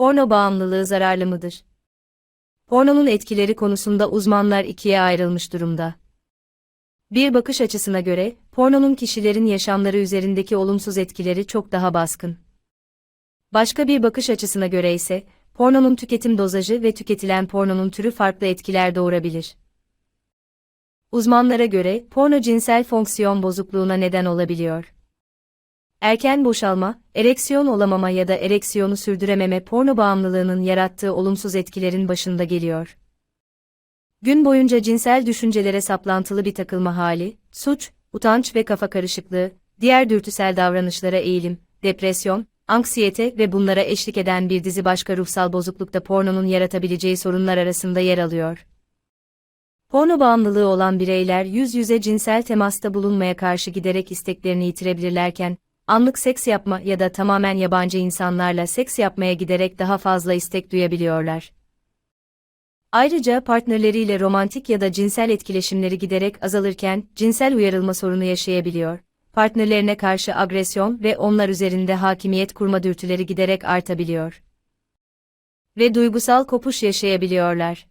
Porno bağımlılığı zararlı mıdır? Pornonun etkileri konusunda uzmanlar ikiye ayrılmış durumda. Bir bakış açısına göre, pornonun kişilerin yaşamları üzerindeki olumsuz etkileri çok daha baskın. Başka bir bakış açısına göre ise, pornonun tüketim dozajı ve tüketilen pornonun türü farklı etkiler doğurabilir. Uzmanlara göre, porno cinsel fonksiyon bozukluğuna neden olabiliyor. Erken boşalma, ereksiyon olamama ya da ereksiyonu sürdürememe porno bağımlılığının yarattığı olumsuz etkilerin başında geliyor. Gün boyunca cinsel düşüncelere saplantılı bir takılma hali, suç, utanç ve kafa karışıklığı, diğer dürtüsel davranışlara eğilim, depresyon, anksiyete ve bunlara eşlik eden bir dizi başka ruhsal bozuklukta pornonun yaratabileceği sorunlar arasında yer alıyor. Porno bağımlılığı olan bireyler yüz yüze cinsel temasta bulunmaya karşı giderek isteklerini yitirebilirlerken, anlık seks yapma ya da tamamen yabancı insanlarla seks yapmaya giderek daha fazla istek duyabiliyorlar. Ayrıca partnerleriyle romantik ya da cinsel etkileşimleri giderek azalırken cinsel uyarılma sorunu yaşayabiliyor. Partnerlerine karşı agresyon ve onlar üzerinde hakimiyet kurma dürtüleri giderek artabiliyor. Ve duygusal kopuş yaşayabiliyorlar.